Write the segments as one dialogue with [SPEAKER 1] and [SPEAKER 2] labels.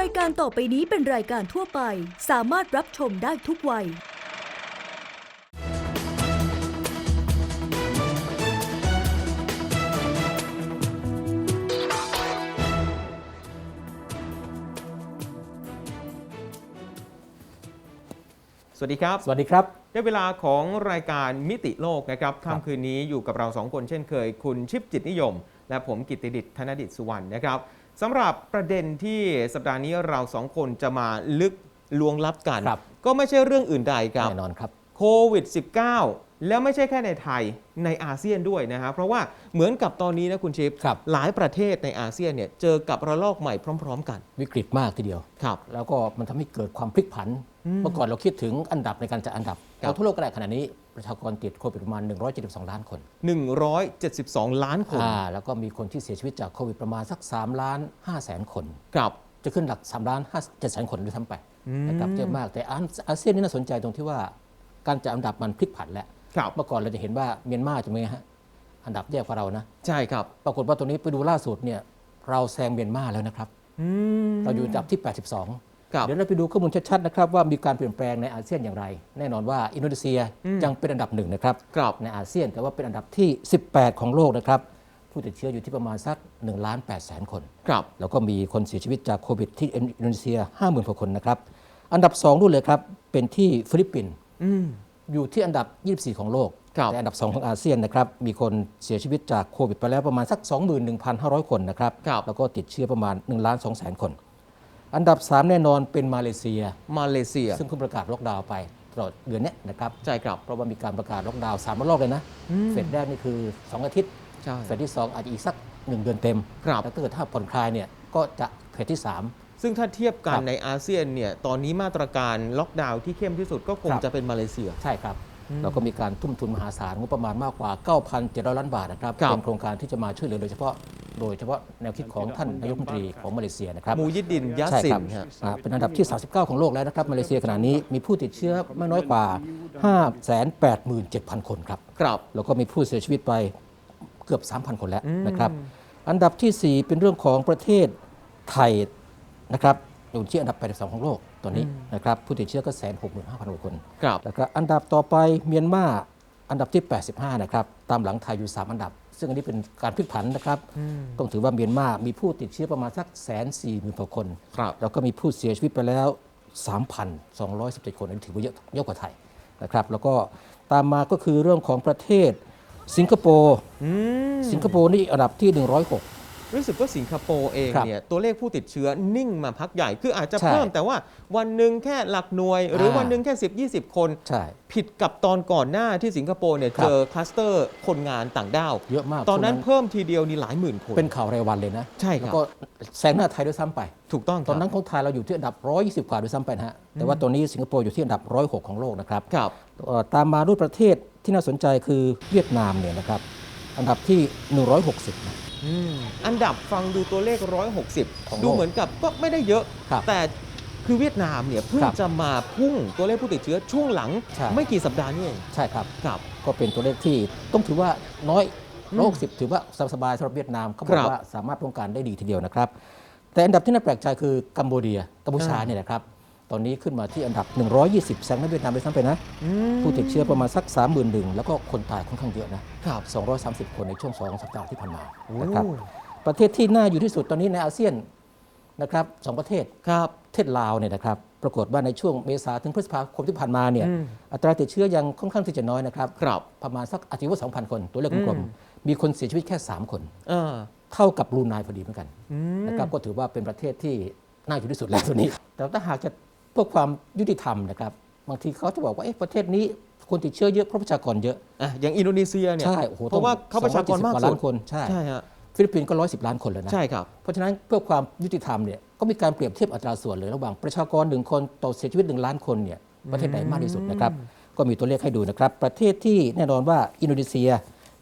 [SPEAKER 1] รายการต่อไปนี้เป็นรายการทั่วไป สามารถรับชมได้ทุกวัย
[SPEAKER 2] สวัสดีครับ
[SPEAKER 3] สวัสดีครับ
[SPEAKER 2] ได้เวลาของรายการมิติโลกนะครับค่ำคืนนี้อยู่กับเราสองคนเช่นเคย คุณชิปจิตนิยม และผมกิตติดิษฐ์ธนดิษฐ์สุวรรณนะครับ สำหรับประเด็นที่สัปดาห์นี้เราสองคนจะมาลึกลวงลับกัน
[SPEAKER 3] ครับ
[SPEAKER 2] ก็ไม่ใช่เรื่องอื่นใดครับ
[SPEAKER 3] แน่นอนครับ
[SPEAKER 2] โควิด -19 แล้วไม่ใช่แค่ในไทยในอาเซียนด้วยนะครับเพราะว่าเหมือนกับตอนนี้นะคุณชิป
[SPEAKER 3] ครับ
[SPEAKER 2] หลายประเทศในอาเซียนเนี่ยเจอกับระลอกใหม่พร้อม ๆ กัน
[SPEAKER 3] วิกฤตมากทีเดียว
[SPEAKER 2] ครับ
[SPEAKER 3] แล้วก็มันทำให้เกิดความพลิกผัน
[SPEAKER 2] อืม
[SPEAKER 3] เมื่อก่อนเราคิดถึงอันดับในการจัดอันดับ
[SPEAKER 2] ครับ
[SPEAKER 3] เอาทั่วโลกก็ได้ขณะนี้ประชากรติดโควิดประมาณ 172 ล้านคน
[SPEAKER 2] 172 ล้านคน
[SPEAKER 3] อ่าแล้วก็มีคนที่เสียชีวิตจากโควิดประมาณสัก3ล้าน5แสนคน
[SPEAKER 2] ครับ
[SPEAKER 3] จะขึ้นหลัก3ล้าน5 7แสนคนด้วยซ้ำไป
[SPEAKER 2] อืม
[SPEAKER 3] นะครับเยอะมากแต่อาอาเซียนนี่น่าสนใจตรงที่ว่าการจัดอันดับมันพลิกผันแล้ว
[SPEAKER 2] ครับ
[SPEAKER 3] เมื่อก่อนเราจะเห็นว่าเมียนมาจะมีฮะอันดับแย่กว่าเรานะ
[SPEAKER 2] ใช่ครับ
[SPEAKER 3] ปรากฏว่าตรงนี้ไปดูล่าสุดเนี่ยเราแซงเมียนมาแล้วนะครับ
[SPEAKER 2] อืม
[SPEAKER 3] เราอยู่อันดับที่ 82
[SPEAKER 2] ครับ
[SPEAKER 3] เดี๋ยวเราไปดูข้อมูลชัดๆนะครับว่ามีการเปลี่ยนแปลงในอาเซียนอย่างไร แน่นอนว่าอินโดนีเซีย
[SPEAKER 2] อืม
[SPEAKER 3] ยังเป็นอันดับหนึ่งนะครับ
[SPEAKER 2] ครับ
[SPEAKER 3] ในอาเซียนแต่ว่าเป็นอันดับที่ 18 ของโลกนะครับผู้ติดเชื้ออยู่ที่ประมาณสัก1ล้าน8แสนคน
[SPEAKER 2] ครับ
[SPEAKER 3] แล้วก็มีคนเสียชีวิตจากโควิดที่อินโดนีเซีย 50,000กว่าคนนะครับอันดับ2นู่นเลยครับเป็นที่ฟิลิปปินส์
[SPEAKER 2] อืม
[SPEAKER 3] อยู่ที่อันดับ 24 ของโลก
[SPEAKER 2] ครับ
[SPEAKER 3] แต่อันดับ 2 ของอาเซียนนะครับมีคนเสียชีวิตจากโควิดไปแล้วประมาณสัก 21,500 คนนะครับ
[SPEAKER 2] ครับ
[SPEAKER 3] แล้วก็ติดเชื้อประมาณ1ล้าน2แสนคน อันดับ 3 แน่นอนเป็นมาเลเซีย
[SPEAKER 2] มาเลเซีย
[SPEAKER 3] ซึ่งเพิ่งประกาศล็อกดาวน์ไปตลอดเดือนเนี้ยนะครับ
[SPEAKER 2] ใช่ครับ
[SPEAKER 3] เพราะว่ามีการประกาศล็อกดาวน์สามรอบเลยนะ
[SPEAKER 2] อืม
[SPEAKER 3] เฟสแรกนี่คือ 2 อาทิตย์
[SPEAKER 2] ใช่
[SPEAKER 3] เฟสที่ 2 อาจจะอีกสัก 1 เดือนเต็ม
[SPEAKER 2] ครับ
[SPEAKER 3] แล้วถ้าเกิดถ้าผ่อนคลายเนี่ยก็จะเฟสที่ 3
[SPEAKER 2] ซึ่งถ้าเทียบกัน
[SPEAKER 3] ครับ
[SPEAKER 2] ในอาเซียนเนี่ย ตอนนี้มาตรการล็อกดาวน์ที่เข้มที่สุดก็คง
[SPEAKER 3] ครับ
[SPEAKER 2] จะเป็นมาเลเซีย
[SPEAKER 3] ใช่ครับ เราก็มีการทุ่มทุนมหาศาลงบประมาณมากกว่า 9,700 ล้านบาทนะครับ
[SPEAKER 2] ครับ
[SPEAKER 3] เป็นโครงการที่จะมาช่วยเหลือโดยเฉพาะโดยเฉพาะแนวคิดของท่านนายกรัฐมนตรีของมาเลเซียนะครับ
[SPEAKER 2] มูยิดดินยัส
[SPEAKER 3] ใช่
[SPEAKER 2] ซิ
[SPEAKER 3] ครั
[SPEAKER 2] น
[SPEAKER 3] บ
[SPEAKER 2] ฮะ
[SPEAKER 3] อ่าเป็นอันดับที่ 39 ของโลกแล้วนะครับมาเลเซียขณะนี้มีผู้ติดเชื้อไม่น้อยกว่า 587,000 คนครับ
[SPEAKER 2] ครับ
[SPEAKER 3] แล้วก็มีผู้เสียชีวิตไปเกือบ 3,000 คนแล้ว
[SPEAKER 2] อืม
[SPEAKER 3] นะครับ อันดับทีสี่ 4 เป็นเรื่องของประเทศไทยนะครับ อยู่ที่อันดับ 82 ของโลกตอนนี้นะครับผู้ติดเชื้อก็แสนหกหมื่นห้าพันกว่าคน
[SPEAKER 2] ครับ
[SPEAKER 3] แล้วก็อันดับต่อไปเมียนมาอันดับที่ 85 นะครับตามหลังไทยอยู่ 3 อันดับ ซึ่งอันนี้เป็นการพลิกผันนะครับ ต้องถือว่าเมียนมามีผู้ติดเชื้อประมาณสักแสนสี่หมื่นกว่าคน
[SPEAKER 2] ครับ
[SPEAKER 3] แล้วก็มีผู้เสียชีวิตไปแล้ว 3,217 คนอันนี้ถือว่าเยอะเยอะกว่าไทยนะครับแล้วก็ตามมาก็คือเรื่องของประเทศสิงคโปร์
[SPEAKER 2] อืม
[SPEAKER 3] สิงคโปร์นี่อันดับที่ 106
[SPEAKER 2] รู้สึกว่าสิงคโปร์เอง
[SPEAKER 3] ครับ
[SPEAKER 2] เนี่ยตัวเลขผู้ติดเชื้อนิ่งมาพักใหญ่ คืออาจจะ
[SPEAKER 3] ใช่
[SPEAKER 2] เพิ่มแต่ว่าวันหนึ่งแค่หลักหน่วย หรืออาวันหนึ่งแค่ 10 20 คน
[SPEAKER 3] ใช่
[SPEAKER 2] ผิดกับตอนก่อนหน้าที่สิงคโปร์เนี่ย
[SPEAKER 3] ครับ
[SPEAKER 2] เจอคลัสเตอร์คนงานต่างด้าว
[SPEAKER 3] เยอะมาก
[SPEAKER 2] ตอนนั้น
[SPEAKER 3] ช่วง
[SPEAKER 2] เพิ่มทีเดียวนี่หลายหมื่นคน
[SPEAKER 3] เป็นข่าวรายวันเลยนะ
[SPEAKER 2] ใช่ครับ
[SPEAKER 3] แล้วก็แซงหน้าไทยด้วยซ้ำไป
[SPEAKER 2] ถูกต้อง
[SPEAKER 3] ตอนนั้น
[SPEAKER 2] ครับ
[SPEAKER 3] ของไทยเราอยู่ที่อันดับ 120 กว่าด้วยซ้ำไปนะฮะ แต่ว่าตัวนี้สิงคโปร์อยู่ที่อันดับ 106 ของโลกนะครับ
[SPEAKER 2] ครับ
[SPEAKER 3] เอ่อตามมาด้วยประเทศที่น่าสนใจคือเวียดนามเนี่ยนะครับ อันดับที่ 160นะ
[SPEAKER 2] อืม อันดับฟังดูตัวเลข
[SPEAKER 3] ของ
[SPEAKER 2] 160
[SPEAKER 3] โลก
[SPEAKER 2] ดูเหมือนกับก็ไม่ได้เยอะ
[SPEAKER 3] ครับ
[SPEAKER 2] แต่คือเวียดนามเนี่ยเพิ่ง
[SPEAKER 3] ครับ
[SPEAKER 2] จะมาพุ่งตัวเลขผู้ติดเชื้อช่วงหลัง
[SPEAKER 3] ใช่
[SPEAKER 2] ไม่กี่สัปดาห์นี่เอง
[SPEAKER 3] ใช่ครับ
[SPEAKER 2] ครับ
[SPEAKER 3] ก็เป็นตัวเลขที่ต้องถือว่าน้อย
[SPEAKER 2] อืม
[SPEAKER 3] 160ถือว่าสบายๆสำหรับเวียดนามเขาบอ
[SPEAKER 2] ครั
[SPEAKER 3] ก
[SPEAKER 2] บ
[SPEAKER 3] ว่าสามารถป้องกันได้ดีทีเดียวนะครับ แต่อันดับที่น่าแปลกใจคือกัมพูเดียกัมพูชา
[SPEAKER 2] อ่า
[SPEAKER 3] เนี่ยนะครับ ตอนนี้ขึ้นมาที่อันดับ 120 แซงหน้าเวียดนามไปซ้ำไปนะ
[SPEAKER 2] อืม
[SPEAKER 3] ผู้ติดเชื้อประมาณสัก31,000แล้วก็คนตายค่อนข้างเยอะนะครับ230 คนในช่วง 2 สัปดาห์ที่ผ่านมา
[SPEAKER 2] โอ้
[SPEAKER 3] นะครับประเทศที่น่าอยู่ที่สุดตอนนี้ในอาเซียนนะครับสองประเทศ
[SPEAKER 2] ครับ
[SPEAKER 3] ประเทศลาวเนี่ยนะครับปรากฏว่าในช่วงเมษาถึงพฤษภาคมที่ผ่านมาเนี่ย
[SPEAKER 2] อืม
[SPEAKER 3] อัตราติดเชื้อยังค่อนข้างที่จะน้อยนะครับ
[SPEAKER 2] ครับ
[SPEAKER 3] ประมาณสักอาทิตย์ว่า2,000 คนตัวเลขกลม
[SPEAKER 2] อืม
[SPEAKER 3] ๆมีคนเสียชีวิตแค่ 3 คน
[SPEAKER 2] เออ
[SPEAKER 3] เท่ากับบรูไนพอดีเหมือนกัน
[SPEAKER 2] อืม
[SPEAKER 3] นะครับก็ถือว่าเป็นประเทศที่น่าอยู่ที่สุดแล้วตัวนี้ แต่ถ้าหากจะ เพื่อความยุติธรรมนะครับ บางทีเขาจะบอกว่าเอ๊ะประเทศนี้คนติดเชื้อเยอะเพราะประชากรเยอะ
[SPEAKER 2] อะอย่างอินโดนีเซียเนี่ย
[SPEAKER 3] ใช่โอ้โห
[SPEAKER 2] เพราะว่าเขาประชากรมาก
[SPEAKER 3] 270ว่
[SPEAKER 2] สุ
[SPEAKER 3] ล้า
[SPEAKER 2] ด
[SPEAKER 3] นคนใช่
[SPEAKER 2] ใช่ฮะ
[SPEAKER 3] ฟิลิปปินส์ก็110ล้านคนแล้วนะ
[SPEAKER 2] ใช่ครับ
[SPEAKER 3] เพราะฉะนั้นเพื่อความยุติธรรมเนี่ยก็มีการเปรียบเทียบอัตราส่วนเลยระหว่างประชากรหนึ่งคนต่อเสียชีวิตหนึ่งล้านคนเนี่ยประเทศไหนมากที่สุดนะครับก็มีตัวเลขให้ดูนะครับ ประเทศที่แน่นอนว่าอินโดนีเซีย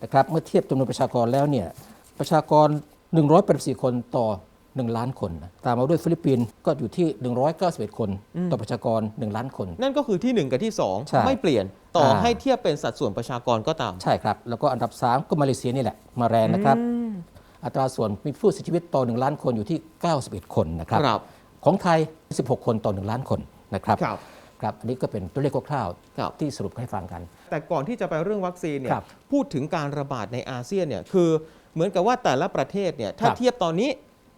[SPEAKER 3] นะครับเมื่อเทียบจำนวนประชากรแล้วเนี่ยประชากร 184 คนต่อ 1 ล้านคนนะตามมาด้วยฟิลิปปินส์ก็อยู่ที่ 191 คนต่อประชากร 1 ล้านคน
[SPEAKER 2] นั่นก็คือที่ 1 กับที่
[SPEAKER 3] ใช่
[SPEAKER 2] 2ไม่เปลี่ยนต่อ
[SPEAKER 3] อ่า
[SPEAKER 2] ให้เทียบเป็นสัดส่วนประชากรก็ตาม
[SPEAKER 3] ใช่ครับ แล้วก็อันดับ 3 ก็มาเลเซียนี่แหละ มาแรงนะครับ อัตราส่วนมีผู้เสียชีวิตต่อ 1 ล้านคนอยู่ที่ 91 คนนะครับ
[SPEAKER 2] ครับ
[SPEAKER 3] ของไทย 16 คนต่อ 1 ล้านคนนะครับ
[SPEAKER 2] ครับ
[SPEAKER 3] ครับอันนี้ก็เป็นตัวเลขคร่าว
[SPEAKER 2] ครับ
[SPEAKER 3] ๆที่สรุปให้ฟังกัน
[SPEAKER 2] แต่ก่อนที่จะไปเรื่องวัคซีนเนี่
[SPEAKER 3] ค
[SPEAKER 2] ย
[SPEAKER 3] รับ
[SPEAKER 2] พูดถึงการระบาดในอาเซียนเนี่ยคือเหมือนกับว่าแต่ละประเทศเนี่ยถ้า
[SPEAKER 3] ครับ
[SPEAKER 2] เทียบตอนนี้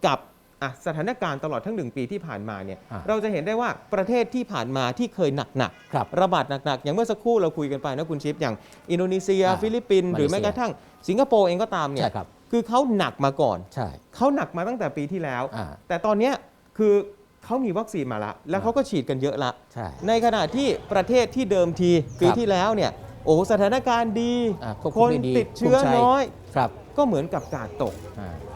[SPEAKER 2] กับอะสถานการณ์ตลอดทั้งหนึ่งปีที่ผ่านมาเนี่ย
[SPEAKER 3] อ่า
[SPEAKER 2] เราจะเห็นได้ว่าประเทศที่ผ่านมาที่เคยหนัก
[SPEAKER 3] ครับ
[SPEAKER 2] ๆระบาดหนักๆ อย่างเมื่อสักครู่เราคุยกันไปนะคุณชิป อย่างอินโดนีเซีย
[SPEAKER 3] อ่า
[SPEAKER 2] ฟิลิปปินส์หรือ
[SPEAKER 3] มาเลเซีย
[SPEAKER 2] แม้กระทั่งสิงคโปร์เองก็ตามเนี่ย
[SPEAKER 3] ใช่ครับ
[SPEAKER 2] คือเขาหนักมาก่อน
[SPEAKER 3] ใช่
[SPEAKER 2] เขาหนักมาตั้งแต่ปีที่แล้ว
[SPEAKER 3] อ่า
[SPEAKER 2] แต่ตอนเนี้ยคือเขามีวัคซีนมาละ แล้วเขาก็ฉีดกันเยอะละ
[SPEAKER 3] ใช่
[SPEAKER 2] ในขณะที่ประเทศที่เดิมทีปีที่แล้วเนี่ยโอ้สถานการณ์ดี
[SPEAKER 3] อ่าควบ
[SPEAKER 2] ค
[SPEAKER 3] คุม
[SPEAKER 2] น
[SPEAKER 3] ได้ดี
[SPEAKER 2] ติดเชื้อ
[SPEAKER 3] ภูมิใจ
[SPEAKER 2] น้อย
[SPEAKER 3] ครับ
[SPEAKER 2] ก็เหมือนกับกาดตก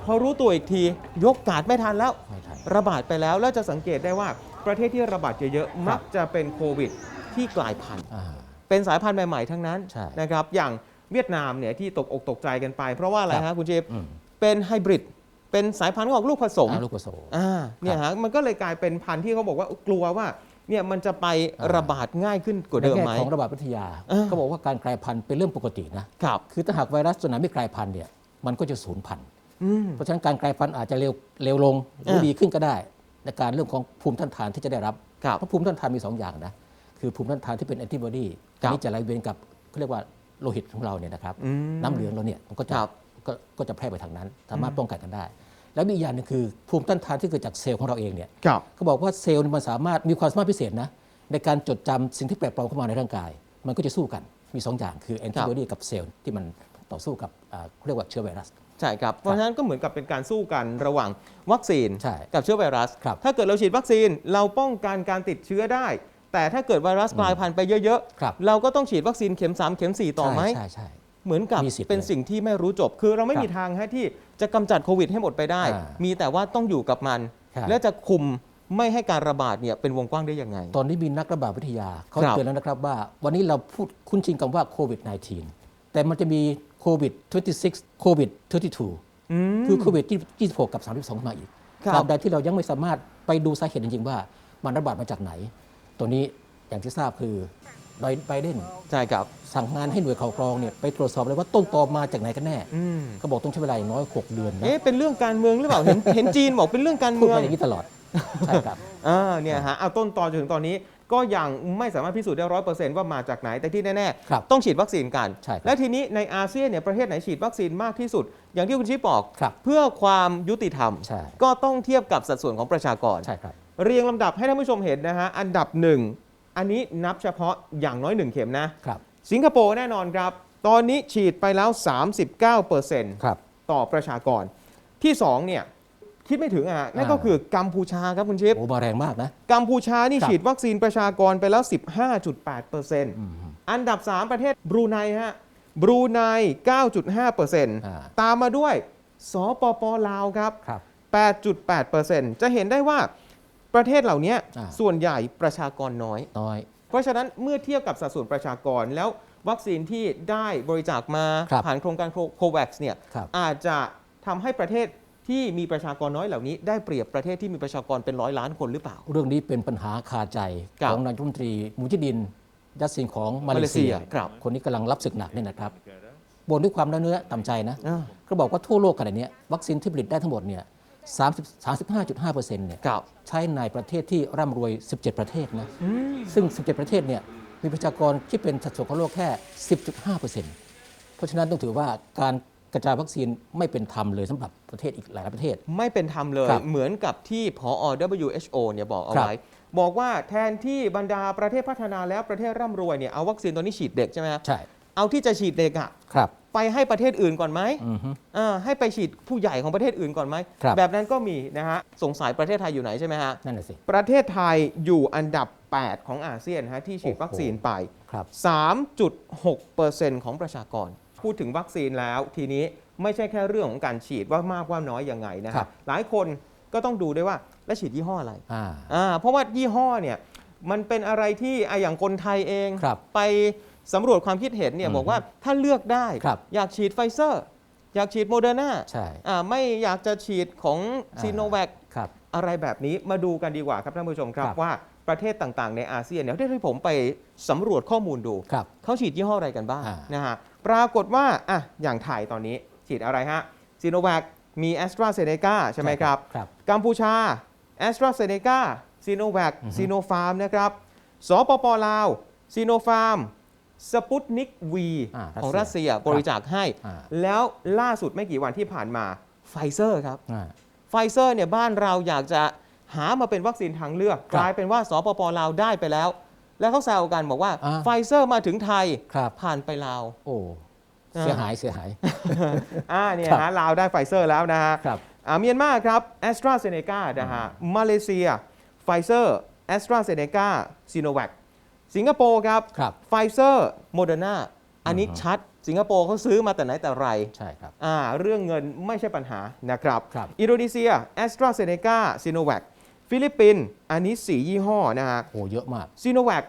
[SPEAKER 3] อ่า
[SPEAKER 2] พอรู้ตัวอีกที ยกกาดไม่ทันแล้ว
[SPEAKER 3] ใช่ใช่
[SPEAKER 2] ระบาดไปแล้วแล้วจะสังเกตได้ว่าประเทศที่ระบาดเยอะๆมักจะเป็นโควิดที่กลายพันธุ์
[SPEAKER 3] อ่า
[SPEAKER 2] เป็นสายพันธุ์ใหม่ ๆ ทั้งนั้น
[SPEAKER 3] ใช่
[SPEAKER 2] นะครับ อย่างเวียดนามเนี่ยที่ตกอกตกใจกันไป เพราะว่าอะไร
[SPEAKER 3] ครั
[SPEAKER 2] ฮะ
[SPEAKER 3] บ
[SPEAKER 2] คุณเจฟ
[SPEAKER 3] อืม
[SPEAKER 2] เป็นไฮบริด เป็นสายพันธุ์ของลูกผสม
[SPEAKER 3] อ่าลูกโกโซ
[SPEAKER 2] อ่าเนี่ยฮะมันก็เลยกลายเป็นพันธุ์ที่เขาบอกว่ากลัวว่าเนี่ยมันจะไป
[SPEAKER 3] อ่า
[SPEAKER 2] ระบาดง่ายขึ้นกว่า
[SPEAKER 3] ใน
[SPEAKER 2] เดิม
[SPEAKER 3] แง่
[SPEAKER 2] ไหม
[SPEAKER 3] ของระบาดวิทยา
[SPEAKER 2] เออ
[SPEAKER 3] เขาบอกว่าการกลายพันธุ์เป็นเรื่องปกตินะ
[SPEAKER 2] ครับ
[SPEAKER 3] คือถ้าหากไวรัสตัวไหนไม่กลายพันธุ์เนี่ย มันก็จะสูญพันธุ์
[SPEAKER 2] อืม
[SPEAKER 3] เพราะฉะนั้นการกลายพันธุ์อาจจะเร็วเร็วลงหรือ
[SPEAKER 2] เออ
[SPEAKER 3] ดีขึ้นก็ได้ ในการเรื่องของภูมิต้านทานที่จะได้รับ
[SPEAKER 2] ครับ
[SPEAKER 3] เพราะภูมิต้านทานมี 2 อย่างนะ คือภูมิต้านทานที่เป็นแอนติบอดี
[SPEAKER 2] ครั
[SPEAKER 3] อัน
[SPEAKER 2] บ
[SPEAKER 3] นี้จะไหลเวียนกับเขาเรียกว่าโลหิตของเราเนี่ยนะครับ
[SPEAKER 2] อืม
[SPEAKER 3] น้ำเหลืองเราเนี่ยมันก็จะ
[SPEAKER 2] ครับ
[SPEAKER 3] ก็ก็จะแพร่ไปทางนั้น สามารถป้องกันกันได้ แล้วมีอีกอย่างหนึงคือภูมิต้านทานที่เกิดจากเซลล์ของเราเองเนี่ย
[SPEAKER 2] ครับ
[SPEAKER 3] เขาบอกว่าเซลล์นี่มันสามารถมีความสามารถพิเศษนะในการจดจำสิ่งที่แปลกปลอมเข้ามาในร่างกาย มันก็จะสู้กันมีสองอย่างคือแอนติบอดีกับเซลล์ที่มันต่อสู้กับอ่าเขาเรียกว่าเชื้อไวรัส
[SPEAKER 2] ใช่ครับ เพราะฉะนั้นก็เหมือนกับเป็นการสู้กันระหว่างวัคซีน
[SPEAKER 3] ใช่
[SPEAKER 2] กับเชื้อไวรัส
[SPEAKER 3] ครับ
[SPEAKER 2] ถ้าเกิดเราฉีดวัคซีนเราป้องกันการติดเชื้อได้ แต่ถ้าเกิดไวรัสกลายพันธุ์ไปเยอะ
[SPEAKER 3] ครับ
[SPEAKER 2] ๆ เราก็ต้องฉีดวัคซีนเข็ม 3 เข็ม 4 ต่อไหม
[SPEAKER 3] ใช่ใช่
[SPEAKER 2] เหมือนกับ
[SPEAKER 3] มีสิทธิ์
[SPEAKER 2] เป็น
[SPEAKER 3] เลย
[SPEAKER 2] สิ่งที่ไม่รู้จบ คือเราไม่
[SPEAKER 3] ครับ
[SPEAKER 2] มีทางฮะที่จะกำจัดโควิดให้หมดไปได้
[SPEAKER 3] อ่า
[SPEAKER 2] มีแต่ว่าต้องอยู่กับมัน
[SPEAKER 3] ใช่
[SPEAKER 2] และจะคุมไม่ให้การระบาดเนี่ยเป็นวงกว้างได้ยังไง
[SPEAKER 3] ตอนนี้มีนักระบาดวิทยาเขา
[SPEAKER 2] ครับ
[SPEAKER 3] เตือนแล้วนะครับว่า วันนี้เราพูดคุ้นชินกับว่าโควิด -19 แต่มันจะมี โควิด 26 โควิด32
[SPEAKER 2] อืม
[SPEAKER 3] คือโควิดที่26 กับ 32 มาอีก
[SPEAKER 2] ครับ
[SPEAKER 3] ตราบใดที่เรายังไม่สามารถไปดูสาเหตุจริงๆว่ามันระบาดมาจากไหน ตัวนี้อย่างที่ทราบคือไบไบเดน
[SPEAKER 2] ใช่ครับ
[SPEAKER 3] สั่งงานให้หน่วยข่าวกรองเนี่ยไปตรวจสอบเลยว่าต้นตอมาจากไหนกันแน่
[SPEAKER 2] อืม
[SPEAKER 3] เขาบอกต้องใช้เวลาอย่างน้อย 6 เดือนนะ
[SPEAKER 2] เอ๊ะเป็นเรื่องการเมืองหรือเปล่าเห็นเห็นจีนบอกเป็นเรื่องการ
[SPEAKER 3] พูด
[SPEAKER 2] เมือง
[SPEAKER 3] ไปอย่างนี้ตลอดใช่ครับ
[SPEAKER 2] อ่าเนี่ยฮะเอาต้นตอจนถึงตอนนี้ ก็ยังไม่สามารถพิสูจน์ได้ร้อยเปอร์เซ็นต์ว่ามาจากไหนแต่ที่แน่
[SPEAKER 3] ครับ
[SPEAKER 2] ๆ ต้องฉีดวัคซีนกัน
[SPEAKER 3] ใช่ครับ
[SPEAKER 2] และทีนี้ในอาเซียนเนี่ยประเทศไหนฉีดวัคซีนมากที่สุด อย่างที่คุณชิปบอก
[SPEAKER 3] ครับ
[SPEAKER 2] เพื่อความยุติธรรม
[SPEAKER 3] ใช่
[SPEAKER 2] ก็ต้องเทียบกับสัดส่วนของประชากร
[SPEAKER 3] ใช่ครับ
[SPEAKER 2] เรียงลำดับให้ท่านผู้ชมเห็นนะฮะ อันดับหนึ่ง อันนี้นับเฉพาะอย่างน้อยหนึ่งเข็มนะ
[SPEAKER 3] ครับ
[SPEAKER 2] สิงคโปร์แน่นอนครับ ตอนนี้ฉีดไปแล้ว 39%
[SPEAKER 3] ครับ
[SPEAKER 2] ต่อประชากร ที่ 2 เนี่ย คิดไม่ถึงอะนั่นก็
[SPEAKER 3] อ่า
[SPEAKER 2] คือกัมพูชาครับคุณชิป
[SPEAKER 3] โอ้มาแรงมากนะ
[SPEAKER 2] กัมพูชานี่
[SPEAKER 3] ครับ
[SPEAKER 2] ฉีดวัคซีนประชากรไปแล้ว 15.8%อันดับ 3 ประเทศบรูไนฮะบรูไน 9.5%ตามมาด้วยสปปลาวครับ
[SPEAKER 3] ครับ
[SPEAKER 2] 8.8%จะเห็นได้ว่าประเทศเหล่านี้
[SPEAKER 3] อ่า
[SPEAKER 2] ส่วนใหญ่ประชากรน้อย
[SPEAKER 3] น้อย
[SPEAKER 2] เพราะฉะนั้นเมื่อเทียบกับสัดส่วนประชากรแล้ววัคซีนที่ได้บริจาคมา
[SPEAKER 3] ครับ
[SPEAKER 2] ผ่านโครงการโควัคเนี่ย
[SPEAKER 3] ครับ
[SPEAKER 2] อาจจะทำให้ประเทศ ที่มีประชากรน้อยเหล่านี้ได้เปรียบประเทศที่มีประชากรเป็นร้อยล้านคนหรือเปล่า
[SPEAKER 3] เรื่องนี้เป็นปัญหาคาใจ
[SPEAKER 2] ครับ
[SPEAKER 3] ของนายรัฐมนตรีมูจิดินยัดสินของมาเล
[SPEAKER 2] มาเลเซี
[SPEAKER 3] เซี
[SPEAKER 2] ย
[SPEAKER 3] ย
[SPEAKER 2] ครับ
[SPEAKER 3] คนนี้กำลังรับศึกหนักเนี่ยนะครับบนด้วยความเนื้อต่ำใจนะ
[SPEAKER 2] อ่า
[SPEAKER 3] เขาบอกว่าทั่วโลกขณะเนี้ยวัคซีนที่ผลิตได้ทั้งหมดเนี่ย30 35.5%เนี่ย
[SPEAKER 2] ครับ
[SPEAKER 3] ใช้ในประเทศที่ร่ำรวย 17 ประเทศนะซึ่ง 17 ประเทศเนี่ยมีประชากรที่เป็นสัดส่วนของโลกแค่ 10.5%เพราะฉะนั้นต้องถือว่าการ กระจายวัคซีนไม่เป็นธรรมเลยสำหรับประเทศอีกหลายประเทศ
[SPEAKER 2] ไม่เป็นธรรมเลย
[SPEAKER 3] ครับ
[SPEAKER 2] เหมือนกับที่พอ WHO เนี่ยบอกเอา
[SPEAKER 3] ครับ
[SPEAKER 2] ไว้ บอกว่าแทนที่บรรดาประเทศพัฒนาแล้วประเทศร่ำรวยเนี่ยเอาวัคซีนตัวนี้ฉีดเด็กใช่ไหมฮะ
[SPEAKER 3] ใช่
[SPEAKER 2] เอาที่จะฉีดเด็กอะ
[SPEAKER 3] ครับ
[SPEAKER 2] ไปให้ประเทศอื่นก่อนไหม
[SPEAKER 3] อือฮึ
[SPEAKER 2] อ่าให้ไปฉีดผู้ใหญ่ของประเทศอื่นก่อนไหม
[SPEAKER 3] ครับ
[SPEAKER 2] แบบนั้นก็มีนะฮะ สงสัยประเทศไทยอยู่ไหนใช่ไหมฮะ
[SPEAKER 3] นั่นแหละสิ
[SPEAKER 2] ประเทศไทยอยู่อันดับ 8 ของอาเซียนฮะที่ฉีด
[SPEAKER 3] โอ้โห
[SPEAKER 2] วัคซีนไป
[SPEAKER 3] ครับ
[SPEAKER 2] 3.6%ของประชากร พูดถึงวัคซีนแล้วทีนี้ไม่ใช่แค่เรื่องของการฉีดว่ามากว่าน้อยยังไงนะค
[SPEAKER 3] ครั
[SPEAKER 2] รับบ หลายคนก็ต้องดูด้วยว่าแล้วฉีดยี่ห้ออะไร
[SPEAKER 3] อ่า
[SPEAKER 2] อ่าเพราะว่ายี่ห้อเนี่ยมันเป็นอะไรที่อะอย่างคนไทยเอง
[SPEAKER 3] ครับ
[SPEAKER 2] ไปสำรวจความคิดเห็นเนี่ย
[SPEAKER 3] อืม
[SPEAKER 2] บอกว่าถ้าเลือกได้
[SPEAKER 3] ครับ
[SPEAKER 2] อยากฉีดไฟเซอร์ อยากฉีดโมเดอร์นา
[SPEAKER 3] ใช่
[SPEAKER 2] อ่าไม่อยากจะฉีดของ
[SPEAKER 3] อ่า
[SPEAKER 2] ซีโนแวค
[SPEAKER 3] ครับ
[SPEAKER 2] อะไรแบบนี้มาดูกันดีกว่าครับท่านผู้ชมครับ
[SPEAKER 3] ครับ
[SPEAKER 2] ว่า ประเทศต่างๆ ในอาเซียนเนี่ยที่ผมไปสำรวจข้อมูลดู
[SPEAKER 3] ครับ
[SPEAKER 2] เขาฉีดยี่ห้ออะไรกันบ้าง
[SPEAKER 3] อ่าน
[SPEAKER 2] นะฮะปรากฏว่าอะอย่างไทยตอนนี้ฉีดอะไรฮะซีโนแวคมีแอสตราเซเนกาใช่ไหมครับ
[SPEAKER 3] ครับ
[SPEAKER 2] กัมพูชาแอสตราเซเนกาซีโนแวคซีโนฟาร์มนะครับสปปลาวซีโนฟาร์มสปุตนิกวี
[SPEAKER 3] อ่า
[SPEAKER 2] ของ
[SPEAKER 3] รั
[SPEAKER 2] รั
[SPEAKER 3] ส
[SPEAKER 2] ส
[SPEAKER 3] เซี
[SPEAKER 2] เซี
[SPEAKER 3] ย
[SPEAKER 2] ยบริจาคให้
[SPEAKER 3] อ่า
[SPEAKER 2] แล้วล่าสุดไม่กี่วันที่ผ่านมาไฟเซอร์ครับ
[SPEAKER 3] อ่า
[SPEAKER 2] ไฟเซอร์เนี่ยบ้านเราอยากจะ หามาเป็นวัคซีนทางเลือก
[SPEAKER 3] ครับ
[SPEAKER 2] กลายเป็นว่าสปปลาวได้ไปแล้ว แล้วเขาแซวกันบอกว่า
[SPEAKER 3] อ่า
[SPEAKER 2] ไฟเซอร์มาถึงไทย
[SPEAKER 3] ครับ
[SPEAKER 2] ผ่านไปลาว
[SPEAKER 3] โอ้
[SPEAKER 2] อ่า
[SPEAKER 3] เสียหายเสียหาย
[SPEAKER 2] อ่าเนี่ย
[SPEAKER 3] ครับ
[SPEAKER 2] ฮะลาวได้ไฟเซอร์แล้วนะฮะ
[SPEAKER 3] ครับ
[SPEAKER 2] อ่าเมียนมาครับแอสตราเซเนกานะฮะมาเลเซียไฟเซอร์แอสตราเซเนกาซีโนแวคสิงคโปร์ครับ
[SPEAKER 3] ครับ
[SPEAKER 2] ไฟเซอร์โมเดอร์นาอันนี้ชัด สิงคโปร์เขาซื้อมาแต่ไหนแต่ไร
[SPEAKER 3] ใช่ครับ
[SPEAKER 2] อ่าเรื่องเงินไม่ใช่ปัญหานะครับ
[SPEAKER 3] ครับ
[SPEAKER 2] อินโดนีเซียแอสตราเซเนกาซีโนแวค ฟิลิปปินส์อันนี้ 4 ยี่ห้อนะฮะ
[SPEAKER 3] โอ้เยอะมาก
[SPEAKER 2] ซีโนแวค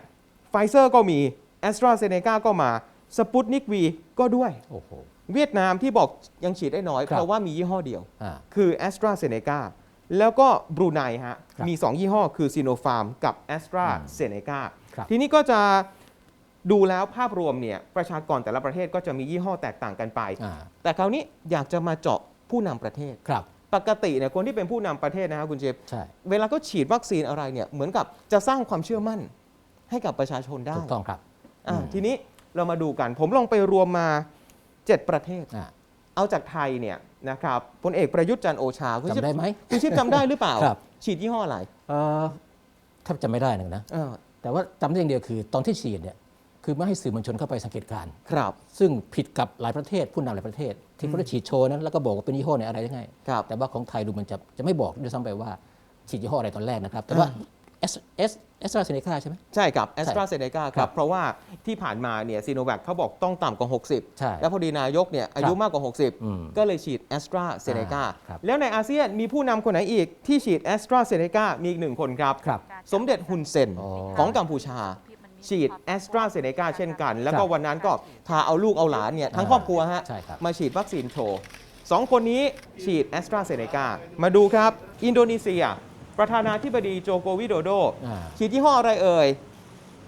[SPEAKER 2] ไฟเซอร์ก็มีแอสตราเซเนกาก็มาสปุตนิกวีก็ด้วย
[SPEAKER 3] โอ้โห
[SPEAKER 2] เวียดนามที่บอกยังฉีดได้น้อย
[SPEAKER 3] ครับ
[SPEAKER 2] เพราะว่ามียี่ห้อเดียว
[SPEAKER 3] อ่า
[SPEAKER 2] คือ a s t r a z เซ e c a แล้วก็บรูไนฮะ
[SPEAKER 3] ครับ
[SPEAKER 2] มี 2 ยี่ห้อคือซีโนฟาร์มกับ a s t r a z เซ e c a
[SPEAKER 3] ครับ
[SPEAKER 2] ทีนี้ก็จะดูแล้วภาพรวมเนี่ยประชากรแต่ละประเทศก็จะมียี่ห้อแตกต่างกันไป
[SPEAKER 3] อ่า
[SPEAKER 2] แต่คราวนี้อยากจะมาเจาะผู้นำประเทศ
[SPEAKER 3] ครับ
[SPEAKER 2] ปกติเนี่ยคนที่เป็นผู้นำประเทศนะครับคุณเจฟ
[SPEAKER 3] ใช่
[SPEAKER 2] เวลาก็ฉีดวัคซีนอะไรเนี่ยเหมือนกับจะสร้างความเชื่อมั่นให้กับประชาชนได้
[SPEAKER 3] ถูกต้องครับ
[SPEAKER 2] อ่า
[SPEAKER 3] อืม
[SPEAKER 2] ทีนี้เรามาดูกัน ผมลองไปรวมมา 7 ประเทศ
[SPEAKER 3] อ่า
[SPEAKER 2] เอาจากไทยเนี่ยนะครับพลเอกประยุทธ์จันทร์โอชาคุณชิป
[SPEAKER 3] จำได้ไหม
[SPEAKER 2] คุณชิปจำได้หรือเปล่า
[SPEAKER 3] ครับ
[SPEAKER 2] ฉีดยี่ห้ออะไร
[SPEAKER 3] เออแทบจำไม่ได้หนึ่งนะ
[SPEAKER 2] เออ
[SPEAKER 3] แต่ว่าจำได้อย่างเดียวคือตอนที่ฉีดเนี่ย คือไม่ให้สื่อมวลชนเข้าไปสังเกตการณ์
[SPEAKER 2] ครับ
[SPEAKER 3] ซึ่งผิดกับหลายประเทศผู้นำหลายประเทศ ที่เขาได้ฉีดโชว์นั้นแล้วก็บอกว่าเป็นยี่ห้อไหนอะไรยังไง
[SPEAKER 2] ครับ
[SPEAKER 3] แต่ว่าของไทยดูมันจะจะไม่บอกด้วยซ้ำไปว่าฉีดยี่ห้ออะไรตอนแรกนะครับ แต่ว่า
[SPEAKER 2] อ่
[SPEAKER 3] S S เอสตราเซเนกาใช่ไหม
[SPEAKER 2] ใช่ครับแอสตราเซเนกาค
[SPEAKER 3] ครั
[SPEAKER 2] รับ
[SPEAKER 3] บ
[SPEAKER 2] เพราะว่าที่ผ่านมาเนี่ยซีโนแวคเขาบอกต้องต่ำกว่า60
[SPEAKER 3] ใช่
[SPEAKER 2] แล้วพอดีนายกเนี่ยอายุมากกว่า
[SPEAKER 3] อืม
[SPEAKER 2] 60 ก็เลยฉีดแอสตราเซเนกา
[SPEAKER 3] อ่าครับ
[SPEAKER 2] แล้วในอาเซียนมีผู้นำคนไหนอีกที่ฉีดแอสตราเซเนกามีอีกหนึ่งคนครับ
[SPEAKER 3] ครับ
[SPEAKER 2] สมเด็จฮุนเซน
[SPEAKER 3] อ๋อ
[SPEAKER 2] ของกัมพูชา ฉีดแอสตราเซเนกาเช่นกัน แล้วก็
[SPEAKER 3] ครับ
[SPEAKER 2] วันนั้นก็พาเอาลูกเอาหลานเนี่ยทั้งครอบครัวฮะ
[SPEAKER 3] ใช่ครับ
[SPEAKER 2] มาฉีดวัคซีนโชว์สองคนนี้ฉีดแอสตราเซเนกามาดูครับ อินโดนีเซีย ประธานาธิบดีโจโกวิโดโด
[SPEAKER 3] อ่า
[SPEAKER 2] ฉีดยี่ห้ออะไรเอ่ย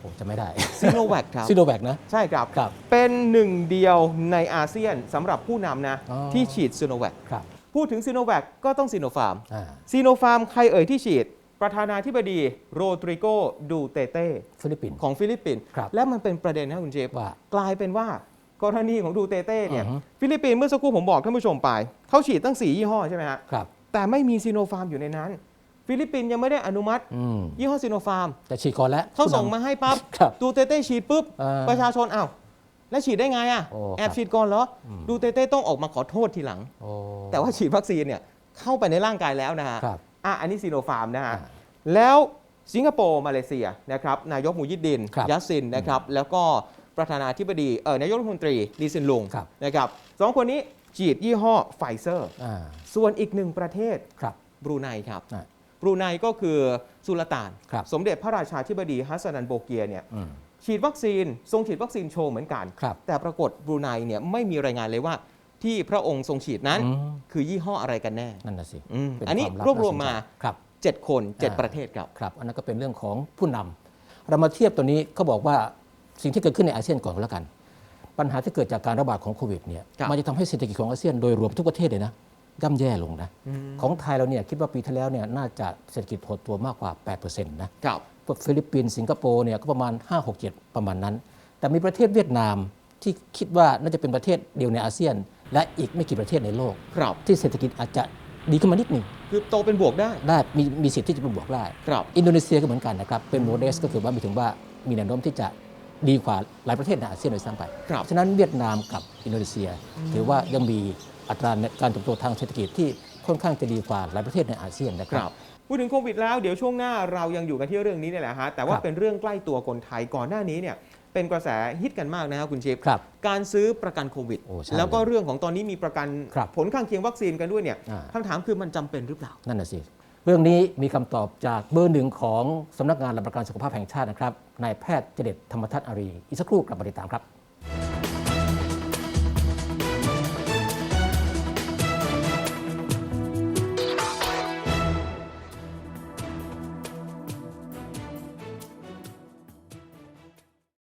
[SPEAKER 3] ผมจะไม่ได้
[SPEAKER 2] ซีโนแวคครับ
[SPEAKER 3] ซิโนแวคนะ
[SPEAKER 2] ใช่ครับ
[SPEAKER 3] ครับ
[SPEAKER 2] เป็นหนึ่งเดียวในอาเซียนสำหรับผู้นำนะ
[SPEAKER 3] อ๋อ
[SPEAKER 2] ที่ฉีดซีโนแวค
[SPEAKER 3] ครับ
[SPEAKER 2] พูดถึงซีโนแวคก็ต้องซีโนฟาร์ม
[SPEAKER 3] อ่า
[SPEAKER 2] ซีโนฟาร์มใครเอ่ยที่ฉีด ประธานาธิบดีโรดริโกดูเตเต้
[SPEAKER 3] ฟิลิปปินส์
[SPEAKER 2] ของฟิลิปปินส์
[SPEAKER 3] ครับ
[SPEAKER 2] และมันเป็นประเด็นนะคุณเจฟ
[SPEAKER 3] ว่า
[SPEAKER 2] กลายเป็นว่ากรณีของดูเตเต้เนี่ย
[SPEAKER 3] อือฮึ
[SPEAKER 2] ฟิลิปปินส์เมื่อสักครู่ผมบอกท่านผู้ชมไป เขาฉีดตั้ง 4 ยี่ห้อใช่ไหมฮะ
[SPEAKER 3] ครับ
[SPEAKER 2] แต่ไม่มีซีโนฟาร์มอยู่ในนั้น ฟิลิปปินส์ยังไม่ได้อนุมัติ
[SPEAKER 3] อืม
[SPEAKER 2] ยี่ห้อซีโนฟาร์ม
[SPEAKER 3] แต่ฉีดก่อนแล้ว
[SPEAKER 2] เขาส่ง
[SPEAKER 3] ผู้นำ
[SPEAKER 2] มาให้ปั๊บ
[SPEAKER 3] ครับ
[SPEAKER 2] ดูเตเต้ฉีดปุ๊บ
[SPEAKER 3] อ่า
[SPEAKER 2] ประชาชนอ้าวแล้วฉีดได้ไงอะ
[SPEAKER 3] โอ้
[SPEAKER 2] แอบ
[SPEAKER 3] ครับ
[SPEAKER 2] ฉีดก่อนเหรออ
[SPEAKER 3] ม
[SPEAKER 2] ดูเตเต้ต้องออกมาขอโทษทีหลัง
[SPEAKER 3] โอ้
[SPEAKER 2] แต่ว่าฉีดวัคซีนเนี่ยเข้าไปในร่างกายแล้วนะฮะ
[SPEAKER 3] ครับ
[SPEAKER 2] อะอันนี้ซีโนฟาร์มนะฮะ
[SPEAKER 3] อ่า
[SPEAKER 2] แล้วสิงคโปร์มาเลเซียนะครับนายกมูยิดดิน
[SPEAKER 3] ครับ
[SPEAKER 2] ยัสซินนะครับแล้วก็ประธานาธิบดีเออนายกรัฐมนตรีลีซินลุง
[SPEAKER 3] ครับ
[SPEAKER 2] นะครับสองคนนี้ฉีดยี่ห้อไฟเซอร์
[SPEAKER 3] อ่า
[SPEAKER 2] ส่วนอีกหนึ่งประเทศ
[SPEAKER 3] ครับ
[SPEAKER 2] บรูไนครับ
[SPEAKER 3] อ่า
[SPEAKER 2] บรูไนก็คือสุลต่าน
[SPEAKER 3] ครับ
[SPEAKER 2] สมเด็จพระราชาธิบดีฮัสซันโบเกียเนี่ย
[SPEAKER 3] อืม
[SPEAKER 2] ฉีดวัคซีน ทรงฉีดวัคซีนโชว์เหมือนกัน
[SPEAKER 3] ครับ
[SPEAKER 2] แต่ปรากฏบรูไนเนี่ยไม่มีรายงานเลยว่า ที่พระองค์ทรงฉีดนั้น
[SPEAKER 3] อืม
[SPEAKER 2] คือยี่ห้ออะไรกันแน่
[SPEAKER 3] นั่นน่ะสิ
[SPEAKER 2] อืม
[SPEAKER 3] เป็
[SPEAKER 2] อันนี้
[SPEAKER 3] คลั
[SPEAKER 2] รวบรวมมา
[SPEAKER 3] น่สนใจครับ
[SPEAKER 2] 7 คน 7
[SPEAKER 3] อ่า
[SPEAKER 2] ประเทศครับ
[SPEAKER 3] ครับ อันนั้นก็เป็นเรื่องของผู้นำเรามาเทียบตัวนี้เขาบอกว่าสิ่งที่เกิดขึ้นในอาเซียนก่อนก็แล้วกัน ปัญหาที่เกิดจากการระบาดของโควิดเนี่ย
[SPEAKER 2] ครับ
[SPEAKER 3] มันจะทำให้เศรษฐกิจของอาเซียนโดยรวมทุกประเทศเลยนะย่ำแย่ลงนะ ของไทยเราเนี่ยคิดว่าปีที่แล้วเนี่ยน่าจะเศรษฐกิจหดตัวมากกว่า 8%นะ ครับ พวกฟิลิปปินส์สิงคโปร์เนี่ยก็ประมาณ 5 6 7 ประมาณนั้น แต่มีประเทศเวียดนามที่คิดว่าน่าจะเป็นประเทศเดียวในอาเซียน และอีกไม่กี่ประเทศในโลก
[SPEAKER 2] ครับ
[SPEAKER 3] ที่เศรษฐกิจอาจจะดีขึ้นมานิดหนึง
[SPEAKER 2] คือโตเป็นบวกได้
[SPEAKER 3] ได้มีมีสิทธิ์ที่จะเป็นบวกได้
[SPEAKER 2] ครับ
[SPEAKER 3] อินโดนีเซียก็เหมือนกันนะครับ เป็นโมเดสก็คือว่าหมายถึงว่ามีแนวโน้มที่จะดีกว่าหลายประเทศในอาเซียนโดยซ้ำไป
[SPEAKER 2] ครับ
[SPEAKER 3] ฉะนั้นเวียดนามกับอินโดนีเซีย ถือว่ายังมีอัตราการเติบโตทางเศรษฐกิจที่ค่อนข้างจะดีกว่าหลายประเทศในอาเซียนนะค
[SPEAKER 2] ครับรับพูดถึงโควิดแล้วเดี๋ยวช่วงหน้าเรายังอยู่กันที่เรื่องนี้นี่แหละฮะแต่ว่า
[SPEAKER 3] ครับ
[SPEAKER 2] เป็นเรื่องใกล้ตัวคนไทยก่อนหน้านี้เนี่ย เป็นกระแสฮิตกันมากนะครับคุณชิป
[SPEAKER 3] ครับ
[SPEAKER 2] การซื้อประกันโควิด
[SPEAKER 3] โอ้ใช่
[SPEAKER 2] แล้วก็เรื่องของตอนนี้มีประกัน
[SPEAKER 3] ครับ
[SPEAKER 2] ผลข้างเคียงวัคซีนกันด้วยเนี่ย
[SPEAKER 3] อ่า
[SPEAKER 2] คำถามคือมันจำเป็นหรือเปล่า
[SPEAKER 3] นั่นน่ะสิ เรื่องนี้มีคำตอบจากเบอร์หนึ่งของสำนักงานหลักประกันสุขภาพแห่งชาตินะครับ นายแพทย์เจเดตธรรมทัศน์อารี อีกสักครู่กลับมาติดตามครับ